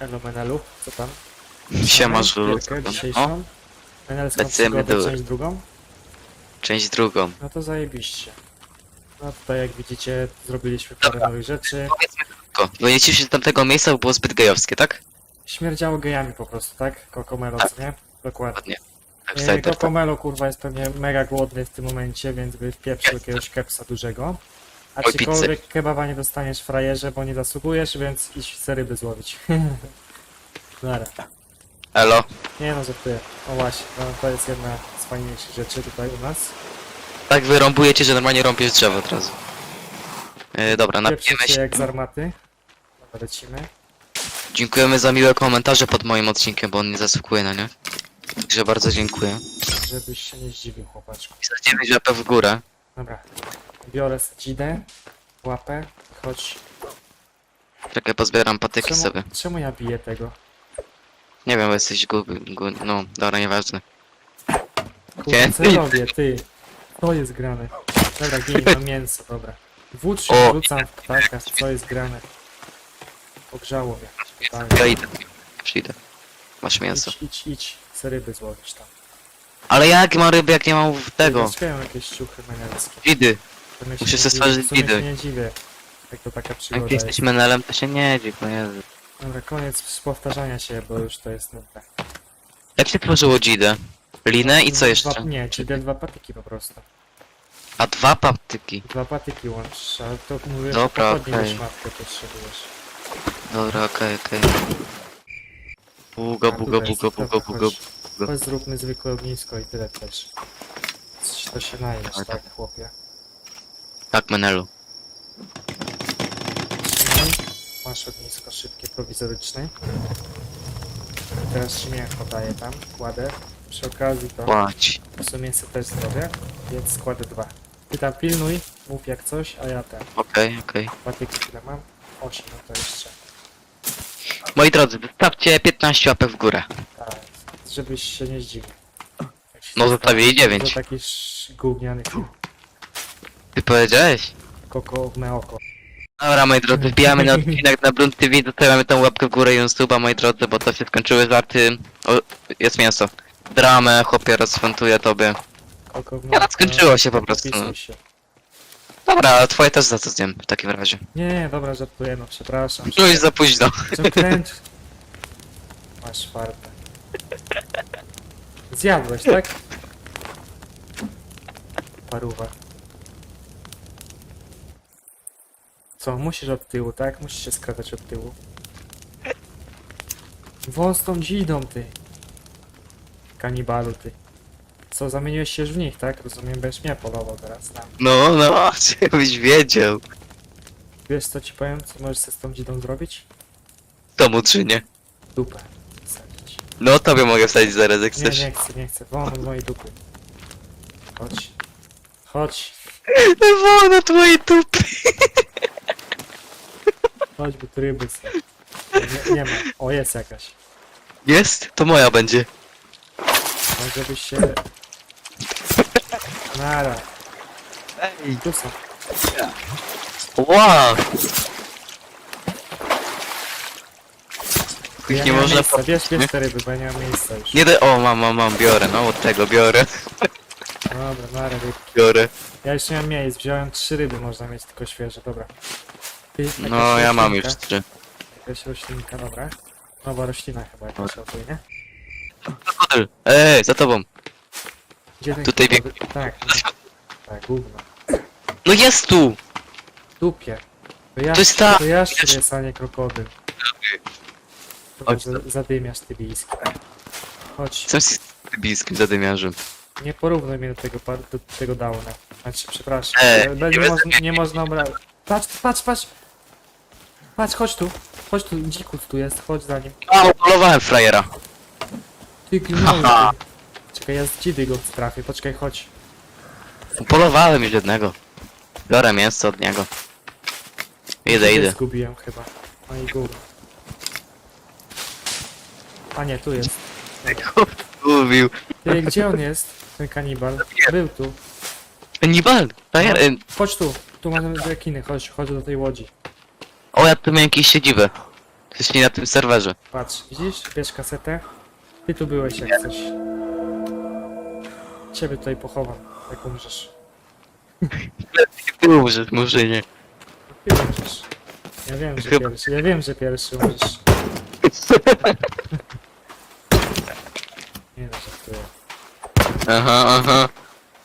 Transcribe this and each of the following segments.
Elo Menelu, co tam? Siema, Żulu. co tam? O, dzisiejszą. Menelską lecimy przygodę, do- część drugą. część drugą. No to zajebiście. No tutaj jak widzicie zrobiliśmy parę nowych rzeczy. Ko, Wyjdziecie się z tamtego miejsca, bo było zbyt gejowskie, tak? Śmierdziało gejami po prostu, tak? Kokomelo, Tak. nie? Dokładnie. Tak, E, tak. Kokomelo kurwa jest pewnie mega głodny w tym momencie, więc by wpieprzył jakiegoś kepsa dużego. A Oj, czykolwiek kebaba nie dostaniesz frajerze, bo nie zasługujesz, więc idź se ryby złowić. Dobra. Elo. Nie no, żartuję. O właśnie, no, to jest jedna z fajniejszych rzeczy tutaj u nas. Tak wyrąbujecie, że normalnie rąbiesz drzewo od razu. E, dobra, napijemy się. jak z armaty. Dobra, lecimy. Dziękujemy za miłe komentarze pod moim odcinkiem, bo on nie zasługuje na nie. Także bardzo dziękuję. Żebyś się nie zdziwił, chłopaczku. I za 9 łapę w górę. Dobra. Biorę dzidę, łapę, chodź. Czekaj, pozbieram patyki Czemu, sobie. czemu ja biję tego? Nie wiem, bo jesteś guby. Gu, no, dobra, nieważne. Kurde, co ja robię, ty? To jest grane. Dobra, gej, mam mięso, dobra. Wódź się, O. w ptakach, co jest grane. Pogrzało mnie. Ja Totalnie. idę. Przyjdę. Masz mięso. Idź, idź, idź, se ryby złowisz tam. Ale jak mam ryby, jak nie mam tego? Mam jakieś ciuchy menelskie? Widy. To mnie się nie dziwię- stworzyć w sumie się nie dziwię, jak to taka przygoda Jak jest. jesteś menelem, to się nie dziw, no Jezu. Dobra, koniec powtarzania się, bo już to jest nudne. Jak się tworzyło dzidę? Linę i co Dwa- jeszcze? Nie, czyli dwa patyki po prostu. A dwa patyki. Dwa patyki łączysz, ale to mówię, Dobra, że pochodnie okej. niż matkę potrzebujesz. Dobra, okej, okej. Bugo, A, bugo, tutaj jest, bugo, bugo, dobra, bugo. chodź. Chodź zróbmy zwykłe ognisko i tyle też. Coś to się najesz, Ale tak chłopie. Tak, menelu. Trzymaj. Masz ognisko szybkie, prowizoryczne. Teraz mięcho daję tam, kładę. Przy okazji to Płać. w sumie sobie też zrobię, więc składę dwa. Ty tam pilnuj, mów jak coś, a ja ten. Okej, okej. Patyki ile mam? 8 no to jeszcze. Moi drodzy, wystawcie 15 łapek w górę. Tak, żebyś się nie zdziwił. Jak się No, zostawię jej dziewięć. Do takich gównianych Ty powiedziałeś? koko w me oko. Dobra, moi drodzy, wbijamy na odcinek na Brunt TV, zostawiamy tą łapkę w górę i suba, moi drodzy, bo to się skończyły żarty. O, jest mięso. Dramę, chłopie, rozfantuję tobie. Koko w me Ja, oko. skończyło się po prostu. Się. Dobra, a twoje też za co zjem w takim razie. Nie, nie, dobra, żartuję, no przepraszam. No już za późno. Przekręć. Masz fartę. Zjadłeś, tak? Paruwa. Co, musisz od tyłu, tak? Musisz się skradać od tyłu. Wąs tą dzidą, ty. Kanibalu, ty. Co, zamieniłeś się już w nich, tak? Rozumiem, będziesz mnie polował teraz tam. No, no, żebyś wiedział. Wiesz co ci powiem, co możesz sobie z tą dzidą zrobić? Komu czy nie? Dupę. Wsadzić. No, tobie mogę wsadzić zaraz, jak Nie, chcesz. nie chcę, nie chcę. Won od mojej dupy. Chodź. Chodź. Wo na twojej dupy. Chodź, bo tu ryby są. Nie, nie ma. O, jest jakaś. Jest? To moja będzie. No, żebyś się... Nara. Ej. Tu są. Wow. Ja Ich nie nie mam można... miejsca. Nie? bierz te ryby, bo ja nie mam miejsca już. Nie da... O, mam, mam, mam, biorę, no, od tego biorę, Dobra, nara ryby. biorę. Ja już nie mam miejsc. Wziąłem trzy ryby, można mieć tylko świeże. Dobra. Ty, jakaś No, ja mam już roślinka. trzy. Jakaś roślinka, dobra. Nowa roślina chyba jakaś o nie? Ej, za tobą. Gdzie ten Tutaj krokodyl? Tak, no. tak, gówno. No jest tu! Dupie. To ja, To jest ta- To ja jest, a nie krokodyl. Chodź za- zadymiasz ty bijski. Chodź, Jestem z tybijskim zadymiarzem. nie porównuj mnie do tego, par- do tego downa. Znaczy, przepraszam. Ale nie nie, można, nie można obrać. Patrz, patrz, patrz! Patrz, chodź tu. Chodź tu, dzikus tu jest, chodź za nim. A, upolowałem frajera. Ty Haha. ty. Czekaj, ja z dzidy go trafię, poczekaj, chodź. Upolowałem już jednego. Biorę mięso od niego. Idę, idę. Zgubiłem chyba. No i. A nie, tu jest. Mówił. Ty, gdzie on jest? Ten kanibal. Był tu. Nibal! Frajer... em, Chodź tu. Tu mamy rekiny, chodź, chodź do tej łodzi. O, ja tu miałem jakieś siedzibę. Jesteś nie na tym serwerze. Patrz, widzisz? Bierz kasetę. Ty tu byłeś jak coś. Ciebie tutaj pochowam, jak umrzesz. Ty umrzesz, murzynie. Ty umrzesz. Ja wiem, że Chyba- pierwszy, ja wiem, że pierwszy umrzesz. Nie no, żartuję. Aha, aha.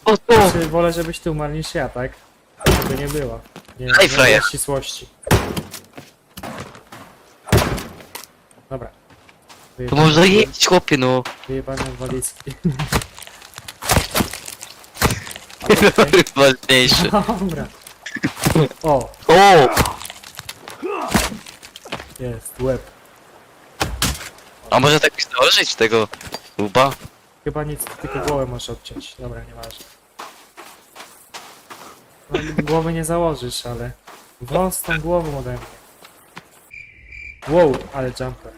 O tu! Znaczy, wolę, żebyś ty umarł niż ja, tak? Żeby nie było. Nie, Daj nie frajer. było ścisłości. Dobra. To Wyjebane- może jeść, chłopie, no. Wyjebane walizki. Ale okej. Ważniejszy. Dobra. O, O! jest, łeb. A może tak założyć tego łba? Chyba nic, tylko głowę możesz odciąć. Dobra, nieważne. No, głowy nie założysz, ale... Wąs tą głową ode mnie. Wow, ale jumper.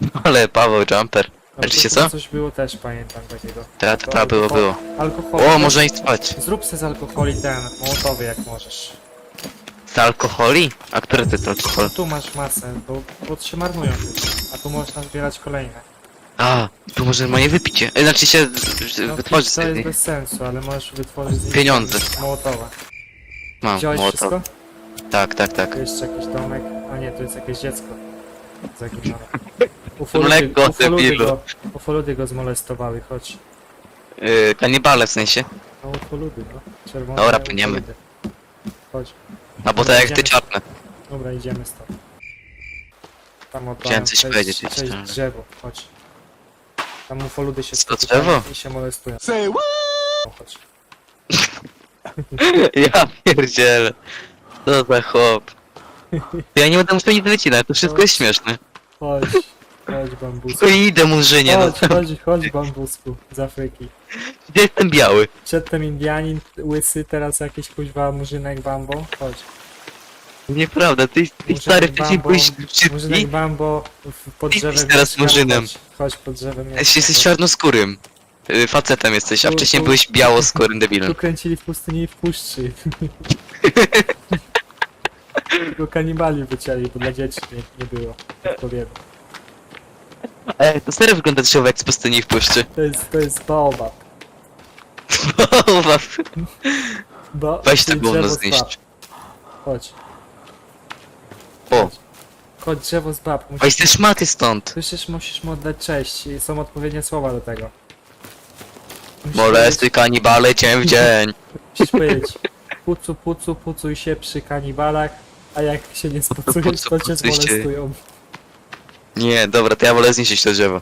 Ale Paweł Jumper. Się to co? Coś było też, pamiętam takiego. Ta, ta, ta, było, było. Alkohol. O, można i spać. Zrób se z alkoholi ten, mołotowy jak możesz. Z alkoholi? A który to jest alkohol? Tu masz masę, bo, bo się marnują tylko. A tu można zbierać kolejne. A, tu może normalnie wypić je. E, Znaczy się z- No, wytworzyć to jest sobie. bez sensu, ale możesz wytworzyć z nich Pieniądze. Mołotowa. Mam, Wziąłeś młoto. wszystko? Tak, tak, tak. Tu jeszcze jakiś domek. A nie, to jest jakieś dziecko. Zaginione. Mleko, ufoludy, debilu. go, ufoludy go zmolestowały, chodź. Yy, kanibale w sensie. No ufoludy, no. Czerwone Dobra, płyniemy. ufoludy. Chodź. A bo tak jak ty czarne. Dobra, idziemy stąd. Tam od Chciałem coś powiedzieć Cześć jeszcze, ale- drzewo, chodź. Tam ufoludy się Co, spotykają drzewo? i się molestują. Say what? O, chodź. Ja pierdzielę. Co za chłop. Ja nie będę musiał nic wycinać, to wszystko jest śmieszne. Chodź, chodź bambusku. Idę murzynie, no. Chodź, chodź, chodź bambusku z Afryki. Gdzie jestem biały? Przedtem Indianin łysy, teraz jakiś kuźwa murzynek bambo. Chodź. Nieprawda, ty, ty stary wcześniej Bambo, byłeś Murzynek szybki, bambo w- pod Ty drzewem teraz mieszka. murzynem. Chodź, chodź pod drzewem mieszka, jesteś czarnoskórym. Y, Facetem jesteś, a Tu- wcześniej tu- byłeś białoskórym Tu debilem. kręcili w pustyni i w puszczy. Tylko kanibali wycięli, bo dla dzieci nie, nie było odpowiednio. Ej, to serio wygląda jak z pustyni w puszczy. To jest, to jest baobab. Ba Weź to czyli gówno drzewo z bab. zniszcz. Chodź, O, chodź drzewo z bab. Musisz, weź te szmaty stąd. Słyszysz, musisz mu oddać cześć i są odpowiednie słowa do tego. Musisz Molestuj kanibale dzień w dzień. Musisz powiedzieć pucu, pucu, pucuj się przy kanibalach, a jak się nie spoцujesz, Pucu, to cię pucuj się. zmolestują. Nie, dobra, to ja wolę zniszczyć to drzewo.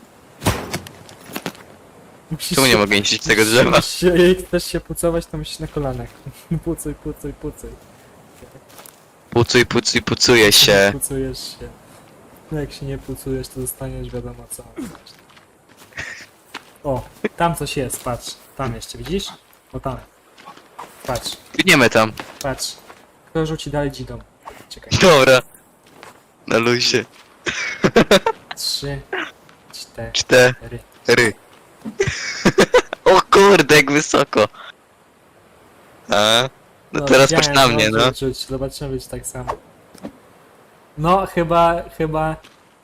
Musisz Czemu nie się- mogę niszczyć tego drzewa? Musisz się, jak chcesz się pucować, to musisz na kolanach. Pucuj, pucuj, pucuj. Pucuj, pucuj, pucuje się. Pucujesz się. No jak się nie pucujesz, to dostaniesz wiadomo co. O, tam coś jest, patrz. Tam jeszcze, widzisz? O tam. Patrz, Biegniemy tam. patrz. Kto rzuci dalej dzidą? Czekaj. Dobra. Na luzie. Trzy, cztery. Cztery. o kurde, jak wysoko. A? No teraz patrz na mnie, no. Rzuć. Zobaczymy, czy tak samo. No, chyba, chyba,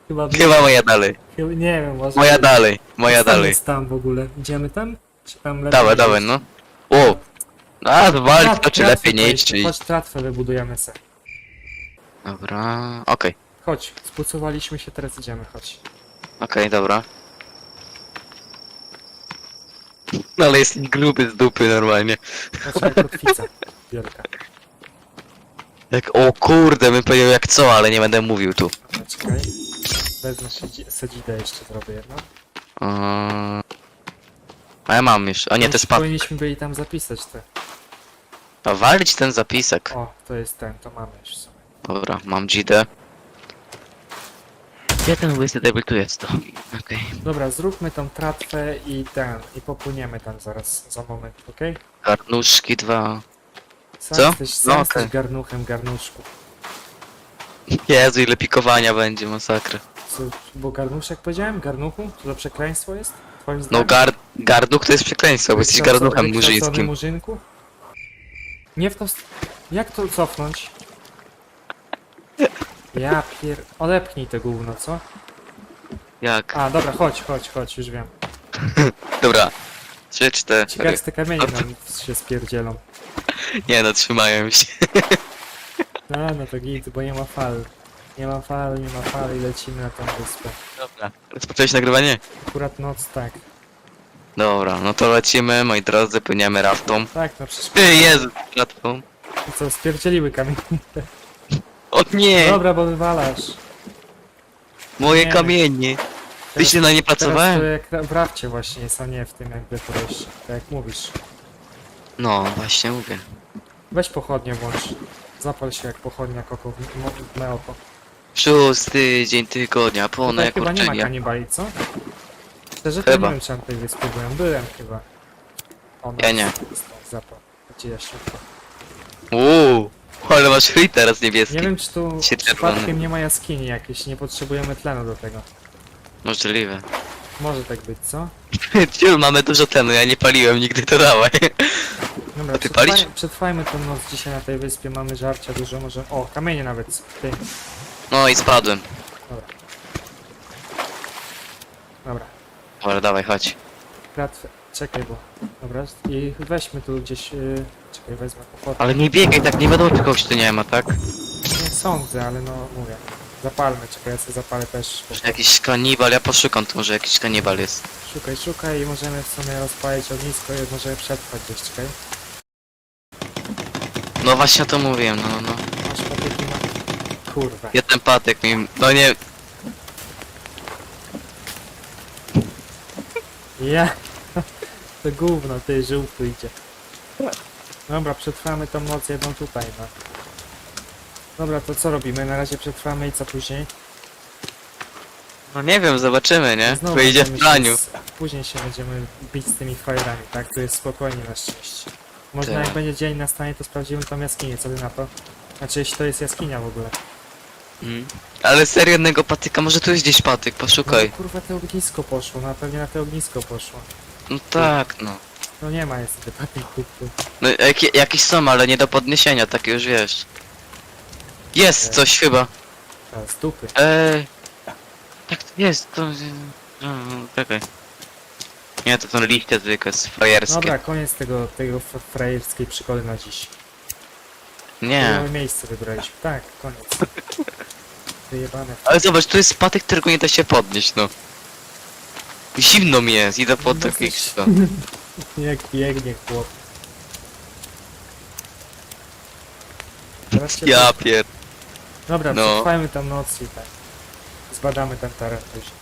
chyba... Chyba moja dalej. chyba nie wiem, może... Moja dalej. Moja tam dalej. jest tam w ogóle? Idziemy tam? Czy tam lepiej? Dawaj, dawaj, no. O! A, Trat- to czy tratwę lepiej nie jest, czy Chodź, tratwę wybudujemy se. Dobra, okej. Chodź, spucowaliśmy się, teraz idziemy, chodź. Okej, dobra. No ale jest gruby z dupy normalnie. Chodź, jak kotwica wielka. Jak, o kurde, bym powiedział jak co, ale nie będę mówił tu. No, Czekaj. Wezmę sedzi- sedzidę jeszcze zrobię jedno. Eee, A ja mam już. O nie, to jest pad. Powinniśmy byli tam zapisać te. A walić ten zapisek. O, to jest ten, to mamy już sobie. Dobra, mam GD. Gdzie ten łysy debil tu jest to? Okej. Dobra, zróbmy tą tratwę i ten, i popłyniemy tam zaraz, za moment, okej? Garnuszki dwa. Sam Co? Jesteś, sam No, jesteś okej. garnuchem, garnuszku. Jezu, ile pikowania będzie, masakra. Co, bo garnuszek powiedziałem? Garnuchu? To przekleństwo jest? Twoim No zdaniem? gar... Garnuch to jest przekleństwo, bo jesteś wykształcony murzyńskim. murzynku? Nie w to... st- Jak to cofnąć? Ja pier... Odepchnij te gówno, co? Jak? A, dobra, chodź, chodź, chodź, już wiem. Dobra. Trzy, cztery. Ciekawe te kamienie nam się spierdzielą. Nie no, trzymają się. No, no to git, bo nie ma fal. Nie ma fal, nie ma fal i lecimy na tą wyspę. Dobra. Rozpocząłeś nagrywanie? Akurat noc tak. Dobra, no to lecimy, moi drodzy, płyniemy raftą. Tak, no przecież... Ty, Jezu, raftą. Co, spierdzieliły kamienie. O nie! Dobra, bo wywalasz. Moje nie. kamienie. Ty się na nie Teraz to pracowałem? jak w rafcie właśnie jest, a nie w tym jakby podejście. Tak jak mówisz. No, właśnie mówię. Weź pochodnie włącz. Zapal się jak pochodnia koko w meoko. Szósty dzień tygodnia, pełne Tutaj chyba nie ma kurczenia. kanibali, co? Szczerze to Chyba. nie wiem, czy na tej wyspie byłem. Byłem chyba. O, Ja nice. nie. Zapal. Gdzie ja szybko. Uuu, ale masz free teraz niebieski. Nie wiem, czy tu Się czerwony. przypadkiem nie ma jaskini jakiejś. Nie potrzebujemy tlenu do tego. Możliwe. Może tak być, co? Ciul, mamy dużo tlenu, ja nie paliłem nigdy, to dawaj. Dobra, A ty przetrwaj, palisz? przetrwajmy tą noc dzisiaj na tej wyspie. Mamy żarcia dużo, może... O, kamienie nawet. Ty. No i spadłem. Dobra. Dobra, dawaj, chodź. Krat... Czekaj, bo... Dobra, i weźmy tu gdzieś... Yy... Czekaj, wezmę pochodnie. Ale nie biegaj, tak nie wiadomo czy kogoś tu nie ma, tak? Nie sądzę, ale no mówię. Zapalmy, czekaj, ja sobie zapalę też. Może jakiś kanibal, ja poszukam tu, może jakiś kanibal jest. Szukaj, szukaj i możemy w sumie rozpalić ognisko i możemy przetrwać gdzieś, czekaj. No właśnie o to mówiłem, no, no. Masz patyki, ma... Kurwa. Jeden patek mi, no nie, Ja! To gówno, ty żółty idzie. Dobra, przetrwamy tą noc jedną tutaj, no. Dobra, to co robimy? Na razie przetrwamy i co później? no nie wiem, zobaczymy, nie? Znowu Wyjdzie w będziemy się z- Później się będziemy bić z tymi frajerami, tak? To jest spokojnie na szczęście. Można Tak. jak będzie dzień nastanie, to sprawdzimy tą jaskinię, co ty na to? Znaczy, jeśli to jest jaskinia w ogóle. Mm. Ale serio jednego patyka, może tu jest gdzieś patyk, No, poszukaj. kurwa, to ognisko poszło, no pewnie na to ognisko poszło. No tak, no. No nie ma niestety patyków tu. No jak, jakieś są, ale nie do podniesienia, takie już wiesz. Jest coś chyba. A, z dupy. Eee. Tak to jest, to... No, czekaj. Nie, to są liście zwykłe, frajerskie. Dobra, koniec tego, tego frajerskiej przygody na dziś. Nie. Miłe miejsce wybraliśmy. Tak, koniec. Wyjebane. Ale zobacz, tu jest patyk, którego nie da się podnieść, no. Zimno mi jest, idę po No takich... coś- co. Jak biegnie chłop. Teraz się Ja pier... Dobra, no. przetrwajmy tam noc i tak. Zbadamy ten teren później.